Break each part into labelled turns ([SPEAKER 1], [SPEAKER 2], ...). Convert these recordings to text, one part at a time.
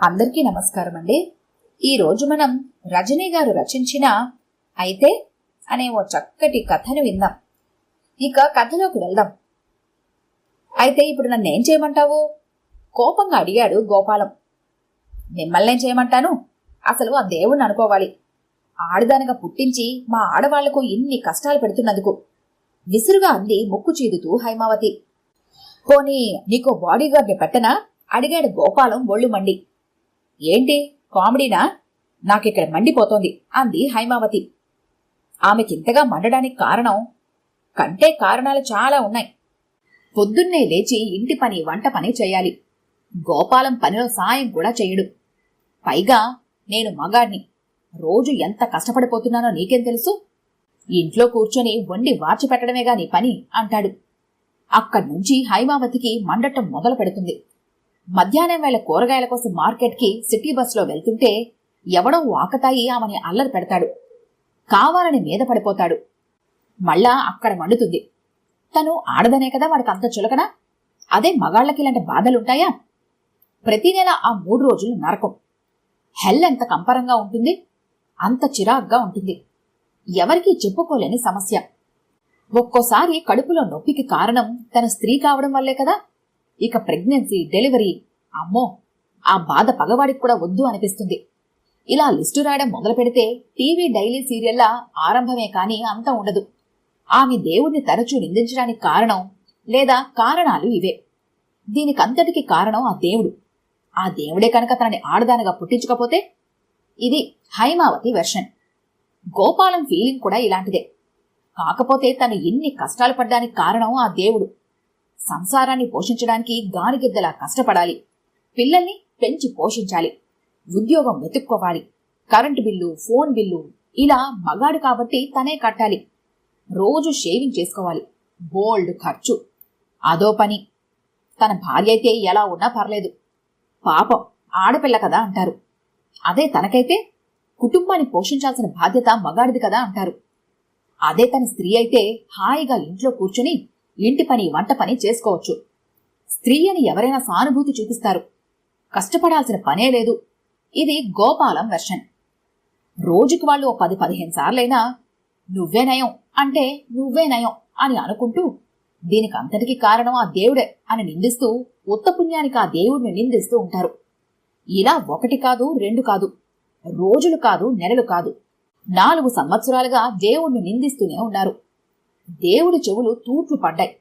[SPEAKER 1] అందరికీ నమస్కారం అండి. ఈరోజు మనం రజనీ గారు రచించిన అయితే అనే ఓ చక్కటి కథను విందాం. ఇక కథలోకి వెళ్దాం. అయితే ఇప్పుడు నన్ను ఏం చేయమంటావు? కోపంగా అడిగాడు గోపాలం. మిమ్మల్నేం చేయమంటాను? అసలు ఆ దేవుణ్ణి అనుకోవాలి. ఆడదానిగా పుట్టించి మా ఆడవాళ్ళకు ఇన్ని కష్టాలు పెడుతున్నందుకు విసురుగా అంది ముక్కు చీదుతూ హైమావతి. పోనీ నీకో బాడీగార్డ్ని పెట్టనా? అడిగాడు గోపాలం ఒళ్ళు మండి. ఏంటి? కామెడీనా? నాకిక్కడ మండిపోతోంది అంది హైమావతి. ఆమెకింతగా మండడానికి కారణం? కంటే కారణాలు చాలా ఉన్నాయి. పొద్దున్నే లేచి ఇంటి పని వంట పని చేయాలి. గోపాలం పనిలో సాయం కూడా చేయడు. పైగా నేను మగాడిని. రోజు ఎంత కష్టపడిపోతున్నానో నీకేం తెలుసు? ఇంట్లో కూర్చొని వండి వార్చి పెట్టడమేగా నీ పని అంటాడు. అక్కడ్నుంచి హైమావతికి మండటం మొదలు పెడుతుంది మధ్యాహ్నం వేళ కూరగాయల కోసం మార్కెట్కి సిటీ బస్సులో వెళ్తుంటే ఎవడో వాకతాయి ఆమెని అల్లరి పెడతాడు. కావాలని మీద పడిపోతాడు. మళ్ళా అక్కడ మండుతుంది. తను ఆడదనే కదా వాడికి అంత చులకన? అదే మగాళ్ళకి ఇలాంటి బాధలుంటాయా? ప్రతి నెల ఆ మూడు రోజులు నరకం. హెల్ ఎంత కంపరంగా ఉంటుంది? అంత చిరాగ్గా ఉంటుంది. ఎవరికీ చెప్పుకోలేని సమస్య. ఒక్కోసారి కడుపులో నొప్పికి కారణం తన స్త్రీ కావడం వల్లే కదా? ఇక ప్రెగ్నెన్సీ డెలివరీ అమ్మో ఆ బాధ పగవాడికి కూడా వద్దు అనిపిస్తుంది. ఇలా లిస్టు రాయడం మొదలు పెడితే టీవీ డైలీ సీరియల్లా ఆరంభమే కానీ అంత ఉండదు. ఆమె దేవుణ్ణి తరచూ నిందించడానికి కారణం లేదా కారణాలు ఇవే. దీనికంతటికి కారణం ఆ దేవుడు. ఆ దేవుడే కనుక తనని ఆడదానగా పుట్టించకపోతే ఇది హైమావతి వెర్షన్. గోపాలం ఫీలింగ్ కూడా ఇలాంటిదే. కాకపోతే తను ఎన్ని కష్టాలు పడ్డానికి కారణం ఆ దేవుడు. సంసారాన్ని పోషించడానికి గానిగిద్దలా కష్టపడాలి. పిల్లల్ని పెంచి పోషించాలి. ఉద్యోగం వెతుక్కోవాలి. కరెంటు బిల్లు ఫోన్ బిల్లు ఇలా మగాడు కాబట్టి తనే కట్టాలి. రోజు షేవింగ్ చేసుకోవాలి. బోల్డ్ ఖర్చు. అదో పని. తన భార్య అయితే ఎలా ఉన్నా పర్లేదు. పాపం ఆడపిల్ల కదా అంటారు. అదే తనకైతే కుటుంబాన్ని పోషించాల్సిన బాధ్యత మగాడిది కదా అంటారు. అదే తన స్త్రీ అయితే హాయిగా ఇంట్లో కూర్చుని ఇంటి పని వంట పని చేసుకోవచ్చు. స్త్రీ అని ఎవరైనా సానుభూతి చూపిస్తారు. కష్టపడాల్సిన పనే లేదు. ఇది గోపాలం వెర్షన్. రోజుకి వాళ్ళు ఓ పది పదిహేను సార్లైనా నువ్వే నయం అంటే నువ్వే నయం అని అనుకుంటూ దీనికి అంతటికి కారణం ఆ దేవుడే అని నిందిస్తూ ఉత్తపుణ్యానికి ఆ దేవుడిని నిందిస్తూ ఉంటారు. ఇలా ఒకటి కాదు రెండు కాదు రోజులు కాదు నెలలు కాదు నాలుగు సంవత్సరాలుగా దేవుణ్ణి నిందిస్తూనే ఉన్నారు. దేవుడి చెవులు తూట్లు పడ్డాయి.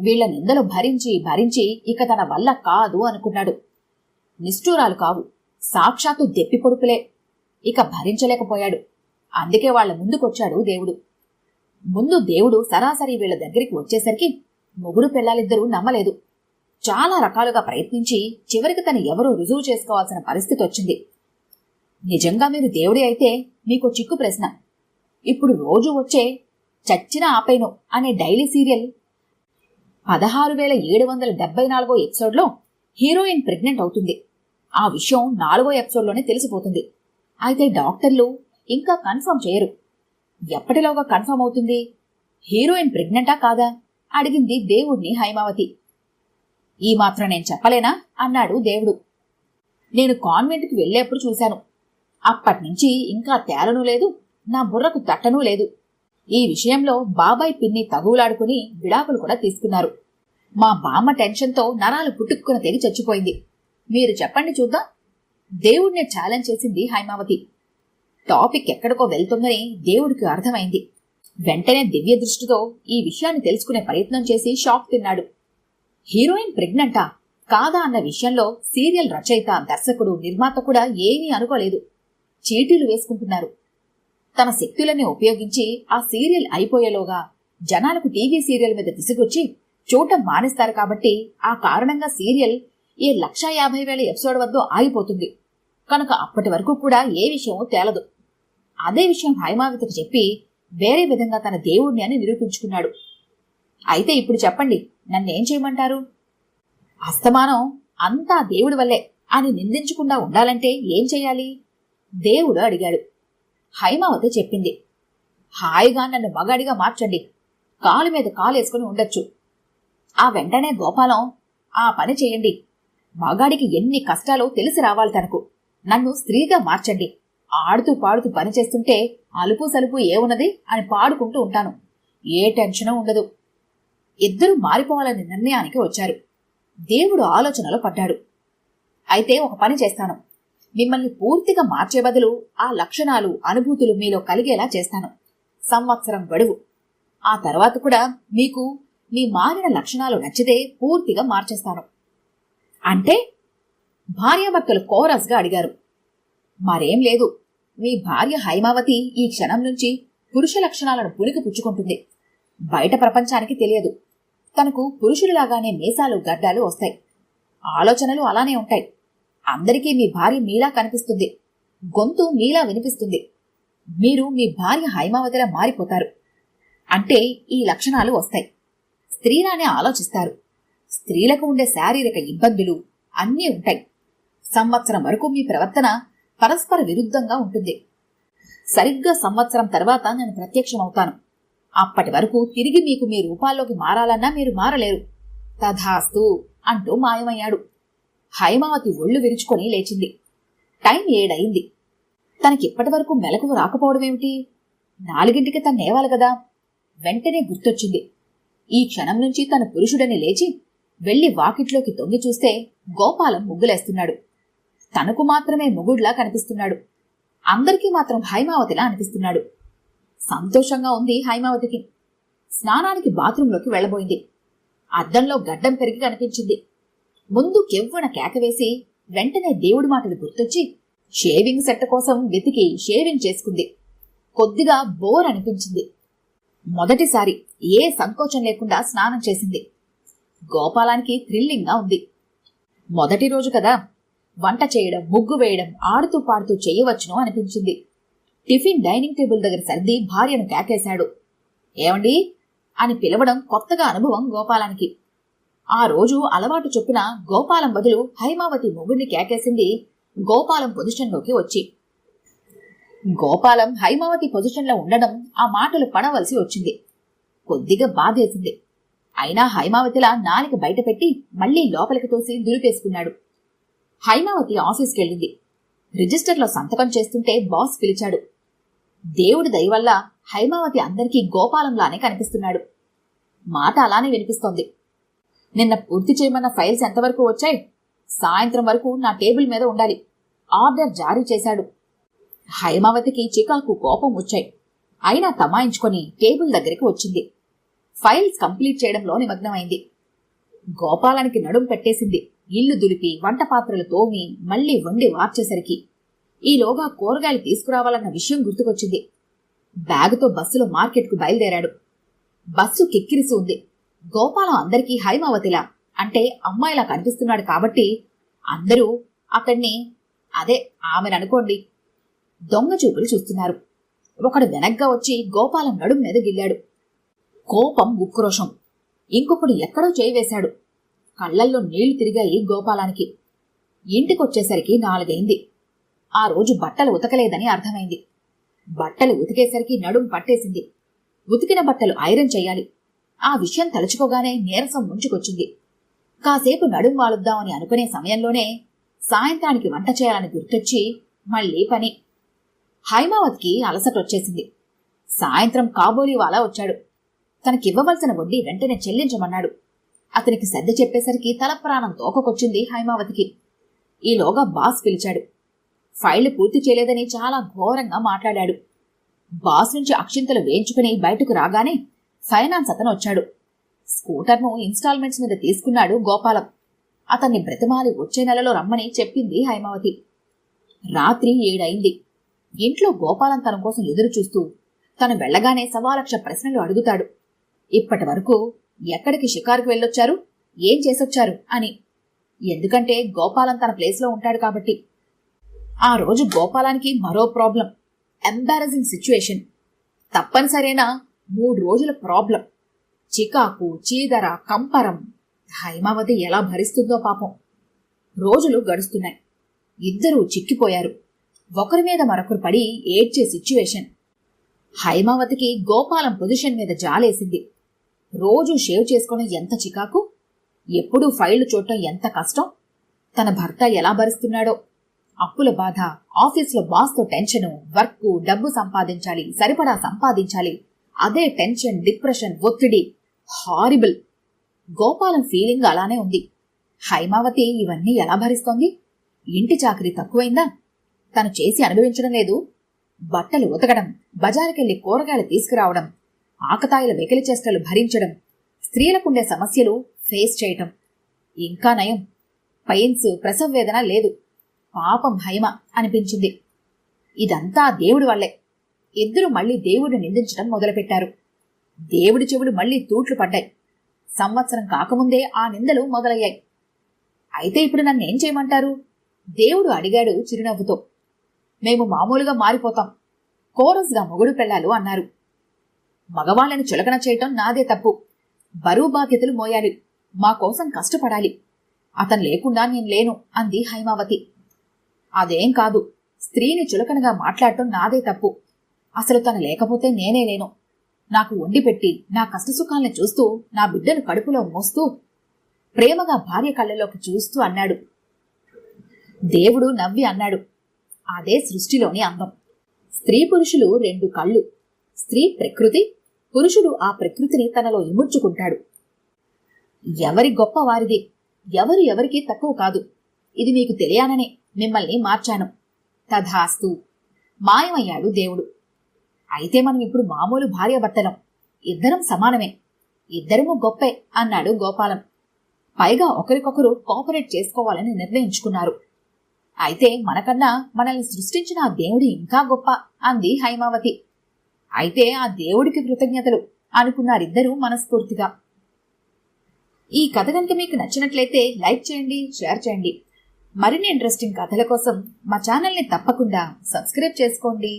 [SPEAKER 1] వీళ్ళ నిందలు భరించి భరించి ఇక తన వల్ల కాదు అనుకున్నాడు. నిష్ఠూరాలు కావు. సాక్షాత్తు దెప్పి పొడుపులే. ఇక భరించలేకపోయాడు. అందుకే వాళ్ళ ముందుకొచ్చాడు దేవుడు. ముందు దేవుడు సరాసరి వీళ్ళ దగ్గరికి వచ్చేసరికి మొగుడు పిల్లలిద్దరూ నమ్మలేదు. చాలా రకాలుగా ప్రయత్నించి చివరికి తను ఎవరో రుజువు చేసుకోవాల్సిన పరిస్థితి వచ్చింది. నిజంగా మీరు దేవుడే అయితే మీకు చిక్కు ప్రశ్న. ఇప్పుడు రోజు వచ్చే చచ్చిన ఆపేను అనే డైలీ సీరియల్. పదహారు వేల ఏడు వందల డెబ్బై నాలుగో ఎపిసోడ్లో హీరోయిన్ ప్రెగ్నెంట్ అవుతుంది. ఆ విషయం నాలుగో ఎపిసోడ్లోనే తెలిసిపోతుంది. అయితే డాక్టర్లు ఇంకా కన్ఫర్మ్ చేయరు. ఎప్పటిలోగా కన్ఫర్మ్ అవుతుంది? హీరోయిన్ ప్రెగ్నెంటా కాదా? అడిగింది దేవుణ్ణి హైమావతి. ఈ మాత్రం నేను చెప్పలేనా? అన్నాడు దేవుడు. నేను కాన్వెంట్కి వెళ్ళేప్పుడు చూశాను. అప్పటినుంచి ఇంకా తేలనూ లేదు నా బుర్రకు తట్టనూ లేదు. ఈ విషయంలో బాబాయ్ పిన్ని తగువులాడుకుని విడాకులు కూడా తీసుకున్నారు. మా బామ్మ టెన్షన్తో నరాలు పుట్టుక్కున తెగి చచ్చిపోయింది. మీరు చెప్పండి చూద్దాం. దేవుడిని ఛాలెంజ్ చేసింది హైమావతి. టాపిక్ ఎక్కడికో వెళ్తుందని దేవుడికి అర్థమైంది. వెంటనే దివ్య దృష్టితో ఈ విషయాన్ని తెలుసుకునే ప్రయత్నం చేసి షాక్ తిన్నాడు. హీరోయిన్ ప్రెగ్నెంటా? కాదా అన్న విషయంలో సీరియల్ రచయిత దర్శకుడు నిర్మాత కూడా ఏమీ అనుకోలేదు. చీటీలు వేసుకుంటున్నారు. తన శక్తులని ఉపయోగించి ఆ సీరియల్ అయిపోయేలోగా జనాలకు టీవీ సీరియల్ మీద విసుగొచ్చి చూడటం మానేస్తారు కాబట్టి ఆ కారణంగా సీరియల్ ఈ లక్షా యాభై వేల ఎపిసోడ్ వద్ద ఆగిపోతుంది. కనుక అప్పటి వరకు కూడా ఏ విషయమూ తేలదు. అదే విషయం హైమావతికి చెప్పి వేరే విధంగా తన దేవుణ్ణి అని నిరూపించుకున్నాడు. అయితే ఇప్పుడు చెప్పండి నన్నేం చేయమంటారు? అస్తమానం అంతా దేవుడి వల్లే అని నిందించకుండా ఉండాలంటే ఏం చేయాలి? దేవుడు అడిగాడు. హైమావతి చెప్పింది. హాయిగా నన్ను మగాడిగా మార్చండి. కాలు మీద కాలేసుకుని ఉండొచ్చు. ఆ వెంటనే గోపాలం ఆ పని చేయండి. మగాడికి ఎన్ని కష్టాలో తెలిసి రావాలి తనకు. నన్ను స్త్రీగా మార్చండి. ఆడుతూ పాడుతూ పని చేస్తుంటే అలుపు సలుపు ఏమున్నది అని పాడుకుంటూ ఉంటాను. ఏ టెన్షను ఉండదు. ఇద్దరు మారిపోవాలనే నిర్ణయానికి వచ్చారు. దేవుడు ఆలోచనలో పడ్డాడు. అయితే ఒక పని చేస్తాను. మిమ్మల్ని పూర్తిగా మార్చే బదులు ఆ లక్షణాలు అనుభూతులు మీలో కలిగేలా చేస్తాను. సంవత్సరం గడువు. ఆ తర్వాత కూడా మీకు మీ మారిన లక్షణాలు నచ్చితే పూర్తిగా మార్చేస్తాను. అంటే భార్యాభర్తలు కోరస్గా అడిగారు. మరేం లేదు. మీ భార్య హైమావతి ఈ క్షణం నుంచి పురుష లక్షణాలను పులికి పుచ్చుకుంటుంది. బయట ప్రపంచానికి తెలియదు. తనకు పురుషుడిలాగానే మీసాలు గడ్డాలు వస్తాయి. ఆలోచనలు అలానే ఉంటాయి. అందరికీ మీ భార్య మీలా కనిపిస్తుంది. గొంతు మీలా వినిపిస్తుంది. మీరు మీ భార్య హైమావతిలా మారిపోతారు. అంటే ఈ లక్షణాలు వస్తాయి. స్త్రీలానే ఆలోచిస్తారు. స్త్రీలకు ఉండే శారీరక ఇబ్బందులు అన్నీ ఉంటాయి. సంవత్సరం వరకు మీ ప్రవర్తన పరస్పర విరుద్ధంగా ఉంటుంది. సరిగ్గా సంవత్సరం తర్వాత నేను ప్రత్యక్షమవుతాను. అప్పటి వరకు తిరిగి మీకు మీ రూపాల్లోకి మారాలన్నా మీరు మారలేరు. తథాస్తు అంటూ మాయమయ్యాడు. హైమావతి ఒళ్ళు విరుచుకొని లేచింది. టైం ఏడయింది. తనకిప్పటి వరకు మెలకువ రాకపోవడమేమిటి? నాలుగింటికి తన్నేవాలి కదా. వెంటనే గుర్తొచ్చింది. ఈ క్షణం నుంచి తన పురుషుడని లేచి వెళ్ళి వాకిట్లోకి తొంగి చూస్తే గోపాలం ముగ్గులేస్తున్నాడు. తనకు మాత్రమే మొగుడ్లా కనిపిస్తున్నాడు. అందరికీ మాత్రం హైమావతిలా అనిపిస్తున్నాడు. సంతోషంగా ఉంది హైమావతికి. స్నానానికి బాత్రూంలోకి వెళ్ళబోయింది అద్దంలో గడ్డం పెరిగి కనిపించింది. ముందు కెవ్వున కేకవేసి వెంటనే దేవుడి మాటలు గుర్తొచ్చి షేవింగ్ సెట్ కోసం వెతికి షేవింగ్ చేసుకుంది. కొద్దిగా బోర్ అనిపించింది. మొదటిసారి ఏ సంకోచం లేకుండా స్నానం చేసింది. గోపాలానికి థ్రిల్లింగ్గా ఉంది. మొదటి రోజు కదా వంట చేయడం ముగ్గు వేయడం ఆడుతూ పాడుతూ చేయవచ్చును అనిపించింది. టిఫిన్ డైనింగ్ టేబుల్ దగ్గర సర్ది భార్యను కేకేశాడు. ఏమండి? అని పిలవడం కొత్తగా అనుభవం గోపాలానికి. ఆ రోజు అలవాటు చొప్పున గోపాలం బదులు హైమావతి మొగుడిని కేకేసింది గోపాలం పొజిషన్లోకి వచ్చి. గోపాలం హైమావతి పొజిషన్లో ఉండడం ఆ మాటలు పడవలసి వచ్చింది. కొద్దిగా బాధేసింది. అయినా హైమావతిలా నాలిక బయటపెట్టి మళ్ళీ లోపలికి తోసి దులిపేసుకున్నాడు. హైమావతి ఆఫీస్కెళ్ళింది. రిజిస్టర్లో సంతకం చేస్తుంటే బాస్ పిలిచాడు. దేవుడి దయవల్ల హైమావతి అందరికీ గోపాలంలానే కనిపిస్తున్నాడు. మాట అలానే వినిపిస్తోంది. నిన్న పూర్తి చేయమన్న ఫైల్స్ ఎంతవరకు వచ్చాయి? సాయంత్రం వరకు నా టేబుల్ మీద ఉండాలి. ఆర్డర్ జారీ చేశాడు. హైమావతికి చికాకు కోపం వచ్చాయి. అయినా తమాయించుకొని టేబుల్ దగ్గరికి వచ్చింది. ఫైల్స్ కంప్లీట్ చేయడంలో నిమగ్నమైంది. గోపాలానికి నడుం పెట్టేసింది ఇల్లు దులిపి వంట పాత్రలు తోమి మళ్ళీ వండి వార్చేసరికి ఈలోగా కూరగాయలు తీసుకురావాలన్న విషయం గుర్తుకొచ్చింది. బ్యాగుతో బస్సులో మార్కెట్కు బయలుదేరాడు. బస్సు కిక్కిరిసి ఉంది. గోపాలం అందరికీ హైమావతిలా అంటే అమ్మాయిలా కనిపిస్తున్నాడు కాబట్టి అందరూ అతన్ని అదే ఆమెను అనుకోండి దొంగ చూపులు చూస్తున్నారు. ఒకడు వెనగ్గా వచ్చి గోపాలం నడుం మీద గిల్లాడు. కోపం ఉక్రోషం. ఇంకొకడు ఎక్కడో చేయి వేశాడు. నీళ్ళు తిరిగాయి గోపాలానికి. ఇంటికొచ్చేసరికి నాలుగైంది. ఆ రోజు బట్టలు ఉతకలేదని అర్థమైంది. బట్టలు ఉతికేసరికి నడుం పట్టేసింది. ఉతికిన బట్టలు ఐరన్ చేయాలి. ఆ విషయం తలుచుకోగానే నీరసం ముంచుకొచ్చింది. కాసేపు నడుం వాలుద్దామని అనుకునే సమయంలోనే సాయంత్రానికి వంట చేయాలని గుర్తొచ్చి మళ్ళీ పని. హైమావతికి అలసటొచ్చేసింది. సాయంత్రం కాబోలీవాలా వచ్చాడు. తనకివ్వవలసిన వడ్డీ వెంటనే చెల్లించమన్నాడు. అతనికి సర్ది చెప్పేసరికి తల ప్రాణం తోకకొచ్చింది హైమావతికి. ఈలోగా బాస్ పిలిచాడు. ఫైళ్ళు పూర్తి చేయలేదని చాలా ఘోరంగా మాట్లాడాడు. బాస్ నుంచి అక్షింతలు వేయించుకుని బయటకు రాగానే ఫైనాన్స్ అతను వచ్చాడు. స్కూటర్ను ఇన్స్టాల్మెంట్స్ మీద తీసుకున్నాడు గోపాలం. అతన్ని బ్రతిమాలి వచ్చే నెలలో రమ్మని చెప్పింది హైమావతి. రాత్రి ఏడైంది. ఇంట్లో గోపాలం తన కోసం ఎదురు చూస్తూ తను వెళ్ళగానే సవాలక్ష ప్రశ్నలు అడుగుతాడు. ఇప్పటి వరకు ఎక్కడికి షికారుకు వెళ్ళొచ్చారు? ఏం చేసొచ్చారు? అని. ఎందుకంటే గోపాలం తన ప్లేస్లో ఉంటాడు కాబట్టి. ఆ రోజు గోపాలానికి మరో ప్రాబ్లం. ఎంబారసింగ్ సిచ్యువేషన్ తప్పనిసరైనా మూడు రోజుల ప్రాబ్లం. చికాకు చీదర కంపరం. హైమావతి ఎలా భరిస్తుందో పాపం. రోజులు గడుస్తున్నాయి. ఇద్దరూ చిక్కిపోయారు. ఒకరి మీద మరొకరు పడి ఏడ్చే సిచ్యువేషన్. హైమావతికి గోపాలం పొజిషన్ మీద జాలేసింది. రోజు షేవ్ చేసుకోవడం ఎంత చికాకు? ఎప్పుడూ ఫైళ్ళు చూడటం ఎంత కష్టం? తన భర్త ఎలా భరిస్తున్నాడో? అప్పుల బాధ ఆఫీస్లో బాస్తో టెన్షను వర్క్ డబ్బు సంపాదించాలి సరిపడా సంపాదించాలి. అదే టెన్షన్ డిప్రెషన్ ఒత్తిడి. హారిబుల్. గోపాలం ఫీలింగ్ అలానే ఉంది. హైమావతి ఇవన్నీ ఎలా భరిస్తోంది? ఇంటి చాకరీ తక్కువైందా? తను చేసి అనుభవించడం లేదు. బట్టలు ఉతకడం బజారుకెళ్ళి కూరగాయలు తీసుకురావడం ఆకతాయిల వెకిలి చేష్టలు భరించడం స్త్రీలకుండే సమస్యలు ఫేస్ చేయటం. ఇంకా నయం. పైన్స్ ప్రసవ వేదన లేదు. పాపం హైమ అనిపించింది. ఇదంతా దేవుడి వల్లే. ఇద్దరు మళ్ళీ దేవుడిని నిందించడం మొదలుపెట్టారు. దేవుడి చెవులు మళ్ళీ తూట్లు పడ్డాయి. సంవత్సరం కాకముందే ఆ నిందలు మొదలయ్యాయి. అయితే ఇప్పుడు నన్నేం చేయమంటారు? దేవుడు అడిగాడు చిరునవ్వుతో. మేము మామూలుగా మారిపోతాం. కోరస్గా మొగుడు పెళ్ళాలు అన్నారు. మగవాళ్ళని చులకన చేయటం నాదే తప్పు. బరువు బాధ్యతలు మోయాలి. మా కోసం కష్టపడాలి. అతను లేకుండా నేను లేను అంది హైమావతి. అదేం కాదు. స్త్రీని చులకనగా మాట్లాడటం నాదే తప్పు. అసలు తను లేకపోతే నేనే లేను. నాకు వండి పెట్టి నా కష్టసుఖాల్ని చూస్తూ నా బిడ్డను కడుపులో మోస్తూ ప్రేమగా భార్య కళ్ళలోకి చూస్తూ అన్నాడు. దేవుడు నవ్వి అన్నాడు. అదే సృష్టిలోని అందం. స్త్రీ పురుషులు రెండు కళ్ళు. స్త్రీ ప్రకృతి పురుషుడు ఆ ప్రకృతిని తనలో ఇముడ్చుకుంటాడు. ఎవరి గొప్ప వారిది? ఎవరు ఎవరికి తక్కువ కాదు. ఇది మీకు తెలియాననే మిమ్మల్ని మార్చాను. తథాస్తు మాయమయ్యాడు దేవుడు. అయితే మనం ఇప్పుడు మామూలు భార్యాభర్తలం. ఇద్దరం సమానమే. ఇద్దరము గొప్పే అన్నాడు గోపాలం. పైగా ఒకరికొకరు కోఆపరేట్ చేసుకోవాలని నిర్ణయించుకున్నారు. అయితే మనకన్నా మనల్ని సృష్టించిన ఆ దేవుడు ఇంకా గొప్ప అంది హైమావతి. అయితే ఆ దేవుడికి కృతజ్ఞతలు అనుకున్నారిద్దరూ మనస్ఫూర్తిగా. ఈ కథ కనుక మీకు నచ్చినట్లయితే లైక్ చేయండి షేర్ చేయండి. మరిన్ని ఇంట్రెస్టింగ్ కథల కోసం మా ఛానల్ని తప్పకుండా సబ్స్క్రైబ్ చేసుకోండి.